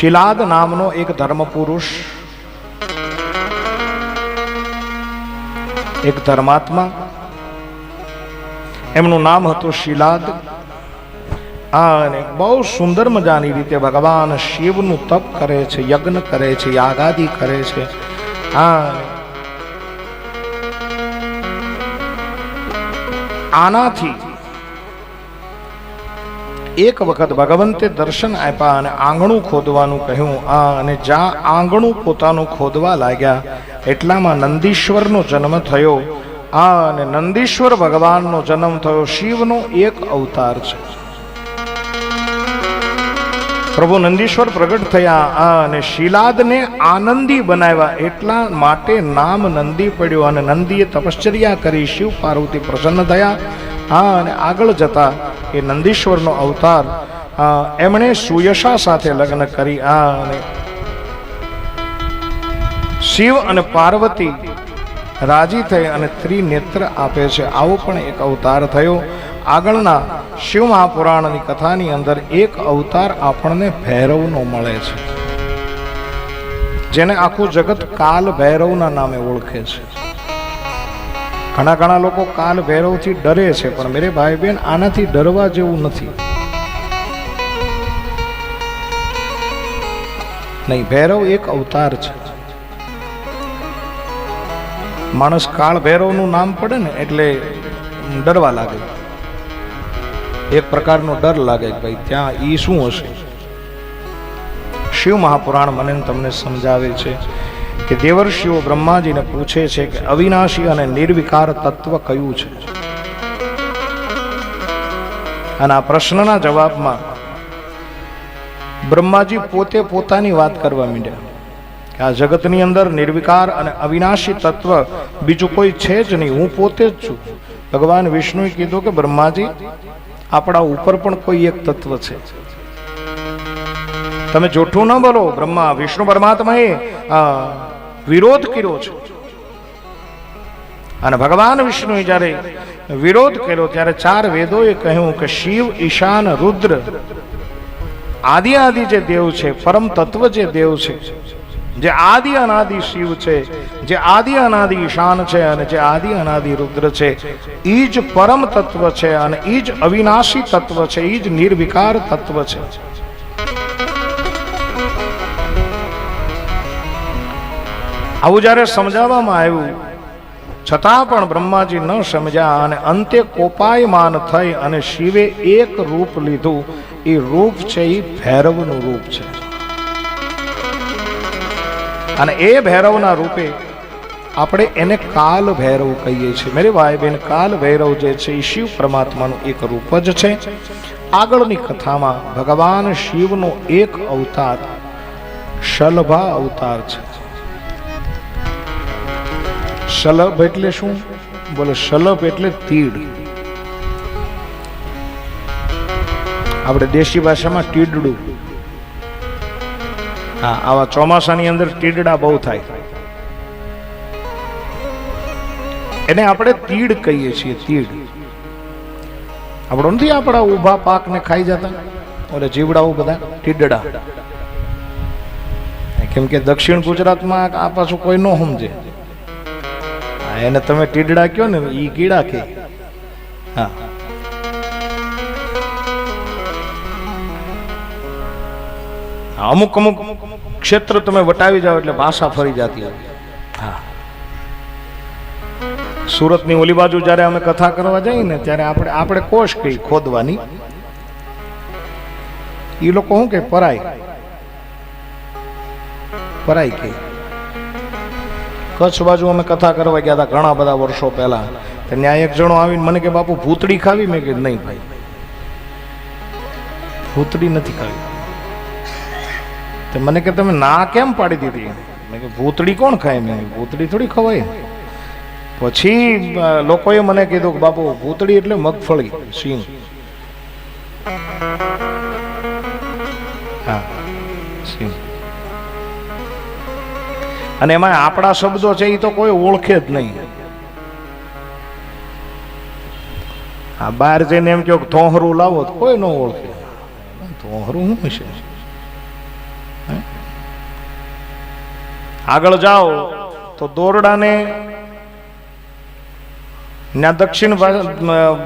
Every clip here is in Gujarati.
શિલાદ નામનો એક ધર્મ પુરુષ એક ધર્માત્મા. એમનું નામ હતું શિલાદ. અને બહુ સુંદર મજાની રીતે ભગવાન શિવનું તપ કરે છે, યજ્ઞ કરે છે યાગાદિ કરે છે. આ આનાથી એક વખત ભગવંતે દર્શન આપ્યા અને આંગણું ખોદવાનું કહ્યું. આ અને જ્યાં આંગણું પોતાનું ખોદવા લાગ્યા, એટલામાં નંદીશ્વરનો જન્મ થયો. આ અને નંદીશ્વર ભગવાનનો જન્મ થયો. શિવનો એક અવતાર છે. પ્રભુ નંદીશ્વર પ્રગટ થયા. આ અને શિલાદને આનંદી બનાવ્યા. એટલા માટે નામ નંદી પડ્યું અને નંદીએ તપશ્ચર્યા કરી. શિવ પાર્વતી પ્રસન્ન થયા. આ અને આગળ જતા એ નંદીશ્વરનો અવતાર એમણે સુયશા સાથે લગ્ન કરી. આ, અને શિવ અને પાર્વતી રાજી થઈ અને ત્રિનેત્ર આપે છે. આવો પણ એક અવતાર થયો. આગળના શિવ મહાપુરાણની કથાની અંદર એક અવતાર આપણને ભૈરવનો મળે છે, જેને આખું જગત કાલ ભૈરવના નામે ઓળખે છે. ઘણા ઘણા લોકો કાલ ભૈરવથી ડરે છે, પણ મેરે ભાઈ બહેન આનાથી ડરવા જેવું નથી. નહીં, ભૈરવ એક અવતાર છે. માણસ કાળ ભૈરવનું નામ પડે ને, એટલે ડરવા લાગે. એક પ્રકારનો ડર લાગે કે ભાઈ ત્યાં ઈ શું હશે? શિવ મહાપુરાણ મને તમને સમજાવે છે. કે દેવર્ષિઓ બ્રહ્માજીને પૂછે છે કે અવિનાશી અને નિર્વિકાર તત્વ કયું છે? અને આ પ્રશ્નના જવાબમાં બ્રહ્માજી પોતે પોતાની વાત કરવા માંડ્યા કે આ જગતની અંદર નિર્વિકાર અને અવિનાશી તત્વ બીજું કોઈ છે જ નહીં, હું પોતે જ છું. ભગવાન વિષ્ણુએ કીધું કે બ્રહ્માજી, આપણા ઉપર પણ કોઈ એક તત્વ છે. તમે જોઠું ન બોલો, બ્રહ્મા, વિષ્ણુ પરમાત્માએ વિરોધ કર્યો છે. અને ભગવાન વિષ્ણુએ જ્યારે વિરોધ કર્યો, ત્યારે ચાર વેદોએ કહ્યું કે શિવ, ઈશાન, રુદ્ર, આદિ આદિ જે દેવ છે, પરમ તત્વ જે દેવ છે, જે આદિ અનાદિ શિવ છે, જે આદિ અનાદિ ઈશાન છે અને જે આદિ અનાદિ રુદ્ર છે એ જ પરમ તત્વ છે અને એ જ અવિનાશી તત્વ છે એ જ નિર્વિકાર તત્વ છે. આવું જ્યારે સમજાવવામાં આવ્યું, છતાં પણ બ્રહ્માજી ન સમજ્યા અને અંતે કોપાયમાન થઈ અને શિવે એક રૂપ લીધું. એ રૂપ છે એ ભૈરવનું રૂપ છે. અને એ ભૈરવના રૂપે આપણે એને કાલ ભૈરવ કહીએ છીએ. મેરે ભાઈ બેન કાલ ભૈરવ જે છે એ શિવ પરમાત્માનું એક રૂપ જ છે. આગળની કથામાં ભગવાન શિવનો એક અવતાર, શલભા અવતાર છે. શલભ એટલે શું? બોલે, શલભ એટલે તીડ. આપણે દેશી ભાષામાં ટીડડું હા, આવા ચોમાસાની અંદર તીડડા બહુ થાય. એને આપણે તીડ કહીએ છીએ, તીડ. આપણો નથી આપણા ઊભા પાકને ખાઈ જતા? ઓલે જીવડાઓ બધા, તીડડા. કેમ કે દક્ષિણ ગુજરાતમાં આ પાછું કોઈ ન સમજે. એને તમે ટીડડા કયો ને, ઈ કીડા કે. હા. અમુક અમુક ક્ષેત્ર તમે વટાવી જાઓ એટલે ભાષા ફરી જતી હોય. હા. સુરતની ઓલી બાજુ જ્યારે અમે કથા કરવા જઈએ ને, ત્યારે આપણે આપણે કોશ કહી ખોદવાની. એ લોકો શું કે પરાય પરાય કે. કચ્છ બાજુ અમે કથા કરવા ગયા હતા ઘણા બધા વર્ષો પહેલા. તો ત્યાં એક જણો આવીને મને કે, બાપુ, ભૂતડી ખાવી? મેં કીધું, નહીં ભાઈ. ભૂતડી નથી ખાવી. તો મને કે, તમે ના કેમ પાડી દીધી? મેં કે ભૂતડી કોણ ખાય? મેં ભૂતડી થોડી ખવાય. પછી લોકોએ મને કીધું કે, બાપુ, ભૂતડી એટલે મગફળી, સિંગ. અને એમાં આપણા શબ્દો છે એ તો કોઈ ઓળખે જ નહીં. આ બહાર જઈને એમ કહો થોહરું લાવો તો કોઈ ન ઓળખે. થોહરું શું હશે? આગળ જાઓ તો દોરડાને ના દક્ષિણ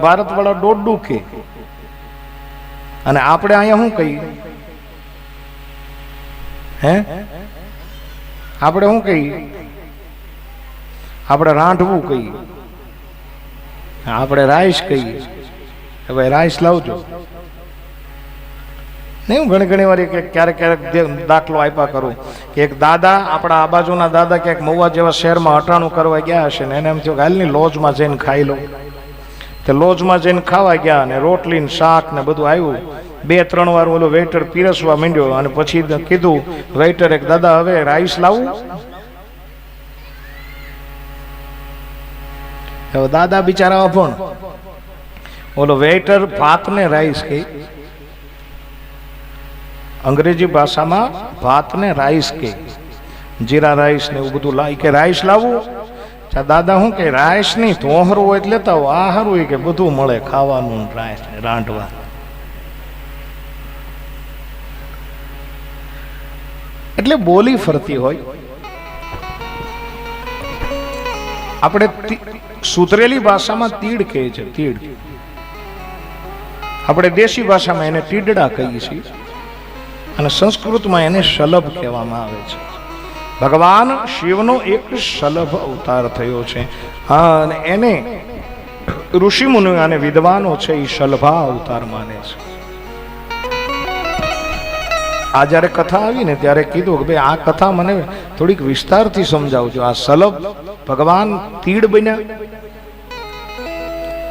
ભારત વાળા દોડડું કે. અને આપણે અહીંયા શું કહીએ હે? આપણે શું કહીએ? આપણે રાંધવું કહીએ. આપણે રાઈસ કહીએ. કે ભાઈ રાઈસ લાવજો. નહીં ઘણી ઘણી વાર એક ક્યારેક ક્યારેક જે દાખલો આપ્યા કરું. કે એક દાદા, આપણા આ બાજુના દાદા ક્યાંક મહુવા જેવા શહેરમાં અટાણું કરવા ગયા હશે ને એને એમ થયું હાલની લોજમાં જઈને ખાઈ લઉં તે લોજમાં જઈને ખાવા ગયા અને રોટલી ને શાક ને બધું આવ્યું બે ત્રણ વાર ઓલો વેઇટર પીરસવા માંડ્યો અને પછી કીધું વેઇટર દાદા, હવે રાઈસ લાવું. દાદા બિચારા પણ ઓલો વેઇટર ભાતને રાઈસ કે અંગ્રેજી ભાષામાં ભાતને રાઈસ કે જીરા રાઈસ ને એવું બધું લાવી કે રાઈસ લાવવું દાદા શું કે, રાઈસ નહીં તોહરું એટલે તો આહરું કે બધું મળે ખાવાનું રાઈસ રાંધવા. એટલે બોલી ફરતી હોય. આપણે સુધરેલી ભાષામાં તીડ કહે છે, તીડ. આપણે દેશી ભાષામાં એને તીડડા કહીએ છીએ. અને સંસ્કૃતમાં એને શલભ કહેવામાં આવે છે. ભગવાન શિવનો એક શલભ અવતાર થયો છે. અને એને ઋષિ મુનિ અને વિદ્વાનો છે એ શલભા અવતાર માને છે. આ જ્યારે કથા આવી ને ત્યારે કીધું કે ભાઈ આ કથા મને થોડીક વિસ્તારથી સમજાવજો. આ સલભ ભગવાન તીડ બન્યા.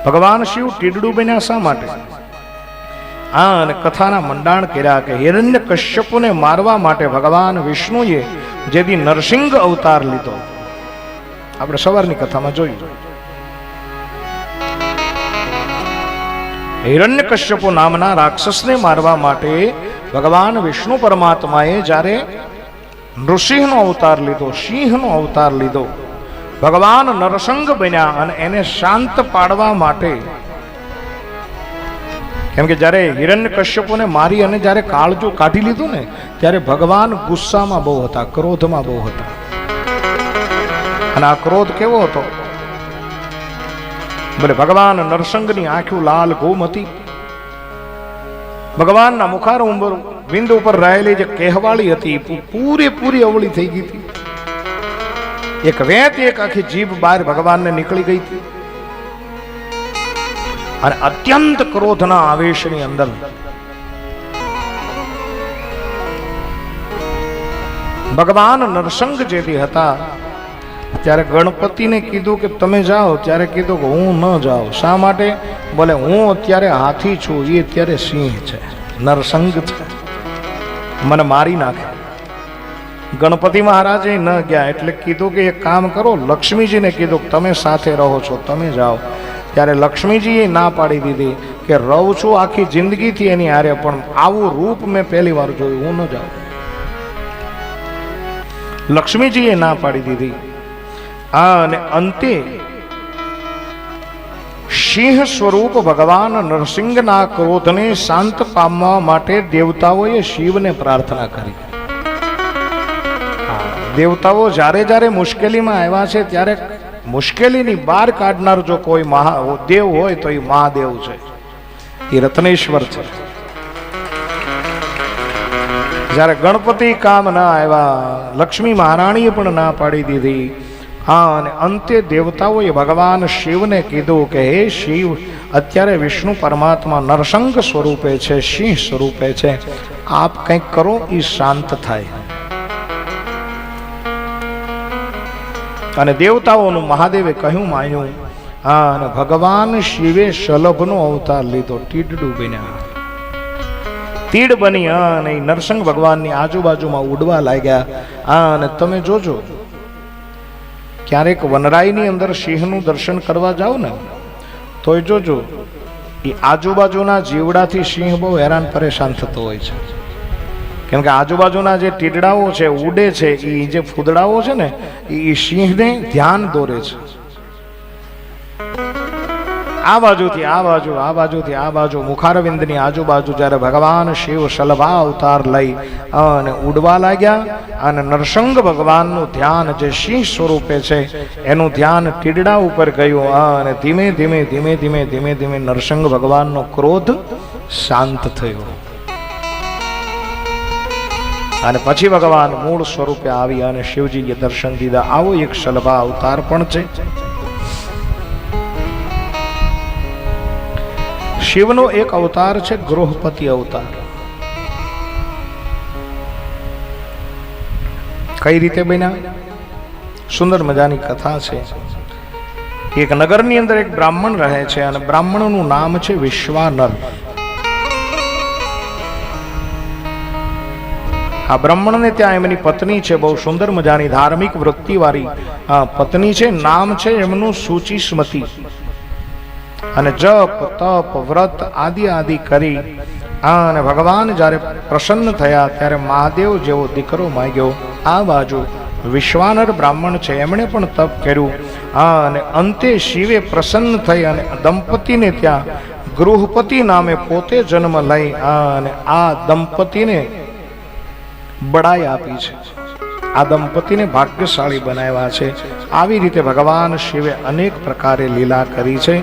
ભગવાન શિવ તીડડું બન્યા શા માટે? આ અને કથાના મંડાણ કર્યા કે હિરણ્ય કશ્યપુને મારવા માટે ભગવાન વિષ્ણુએ જેથી નરસિંહ અવતાર લીધો. આપણે સવારની કથામાં જોયું. હિરણ્ય કશ્યપુ નામના રાક્ષસને મારવા માટે ભગવાન વિષ્ણુ પરમાત્માએ જ્યારે નૃસિંહનો અવતાર લીધો, સિંહનો અવતાર લીધો, ભગવાન નરસંગ બન્યા અને એને શાંત પાડવા માટે કેમ કે જ્યારે હિરણ્ય કશ્યપોને મારી અને જ્યારે કાળજો કાઢી લીધું ને, ત્યારે ભગવાન ગુસ્સામાં બહુ હતા, ક્રોધમાં બહુ હતા. અને આ ક્રોધ કેવો હતો? બોલે, ભગવાન નરસંગની આંખો લાલ ગોમ હતી. ભગવાનના મુખાર ઉંબર બિંદ ઉપર રહેલી જે કહેવાળી હતી પૂરેપૂરી અવળી થઈ ગઈ હતી. એક વેત, એક આખી જીભ બહાર ભગવાનને નીકળી ગઈ હતી. અને અત્યંત ક્રોધના આવેશની અંદર ભગવાન નરસંગ જે હતા. ત્યારે ગણપતિને કીધું કે તમે જાઓ, ત્યારે કીધું કે હું ન જાઉં. શા માટે? બોલે, હું અત્યારે હાથી છું એ અત્યારે સિંહ છે, નરસંગ છે. મને મારી નાખે. ગણપતિ મહારાજે ન ગયા, એટલે કીધું કે એક કામ કરો, લક્ષ્મીજીને કીધું કે તમે સાથે રહો છો, તમે જાઓ. ત્યારે લક્ષ્મીજીએ ના પાડી દીધી કે રહું છું આખી જિંદગીથી એની હારે, પણ આવું રૂપ મેં પહેલી વાર જોયું, હું ન જાઉં. લક્ષ્મીજીએ ના પાડી દીધી. આ અને અંતે સિંહ સ્વરૂપ ભગવાન નરસિંહના ક્રોધને શાંત પામવા માટે દેવતાઓએ શિવને પ્રાર્થના કરી. દેવતાઓ જ્યારે જ્યારે મુશ્કેલીમાં આવ્યા છે, ત્યારે મુશ્કેલીની બહાર કાઢનાર જો કોઈ મહા, દેવ હોય તો એ મહાદેવ છે. એ રત્નેશ્વર છે. જ્યારે ગણપતિ કામ ના આવ્યા, લક્ષ્મી મહારાણીએ પણ ના પાડી દીધી. હા, અને અંતે દેવતાઓએ ભગવાન શિવને કીધું કે, હે શિવ, અત્યારે વિષ્ણુ પરમાત્મા નરસંગ સ્વરૂપે છે, સિંહ સ્વરૂપે છે. આપ કંઈક કરો એ શાંત થાય. અને દેવતાઓનું મહાદેવે કહ્યું માન્યું, હા, અને ભગવાન શિવે શલભનો અવતાર લીધો ટીડડું બન્યા તીડ બની અને નરસિંહ ભગવાનની આજુબાજુમાં ઉડવા લાગ્યા આ અને તમે જોજો, ક્યારેક વનરાયની અંદર સિંહનું દર્શન કરવા જાઓ ને, તોય જોજો એ આજુબાજુના જીવડાથી સિંહ બહુ હેરાન પરેશાન થતો હોય છે. કેમ કે આજુબાજુના જે ટીડડાઓ છે, ઉડે છે એ જે ફૂદડાઓ છે ને એ સિંહને ધ્યાન દોરે છે. આ બાજુથી, આ બાજુ, આ બાજુથી, આ બાજુ, મુખારવિંદની આજુબાજુ જ્યારે ભગવાન શિવ સલભા અવતાર લઈ અને ઉડવા લાગ્યા અને નરસંગ ભગવાનનું ધ્યાન જે સિંહ સ્વરૂપે છે, એનું ધ્યાન ટીડડા ઉપર ગયું અને ધીમે ધીમે ધીમે ધીમે ધીમે ધીમે નરસંગ ભગવાનનો ક્રોધ શાંત થયો. અને પછી ભગવાન મૂળ સ્વરૂપે આવી અને શિવજીએ દર્શન દીધા. આવો એક શલભા અવતાર પણ છે. શિવનો એક અવતાર છે ગૃહપતિ અવતાર. કઈ રીતે બન્યા? સુંદર મજાની કથા છે. એક નગરની અંદર એક બ્રાહ્મણ રહે છે અને બ્રાહ્મણનું નામ છે વિશ્વાનર. આ બ્રાહ્મણને ત્યાં એમની પત્ની છે, બહુ સુંદર મજાની ધાર્મિક વૃત્તિવાળી. પત્ની છે, નામ છે એમનું સુચિસ્મતી અને જપ, તપ, વ્રત આદિ આદિ કરી અને ભગવાન જ્યારે પ્રસન્ન થયા ત્યારે મહાદેવ જેવો દીકરો માંગ્યો, આ બાજુ વિશ્વાનર બ્રાહ્મણ છે, એમણે પણ તપ કર્યું. અને અંતે શિવે પ્રસન્ન થઈ અને દંપતીને ત્યાં ગૃહપતિ નામે પોતે જન્મ લઈ અને આ દંપતીને બડાઈ આપી છે. આ દંપતીને ભાગ્યશાળી બનાવ્યા છે. આવી રીતે ભગવાન શિવે અનેક પ્રકારે લીલા કરી છે.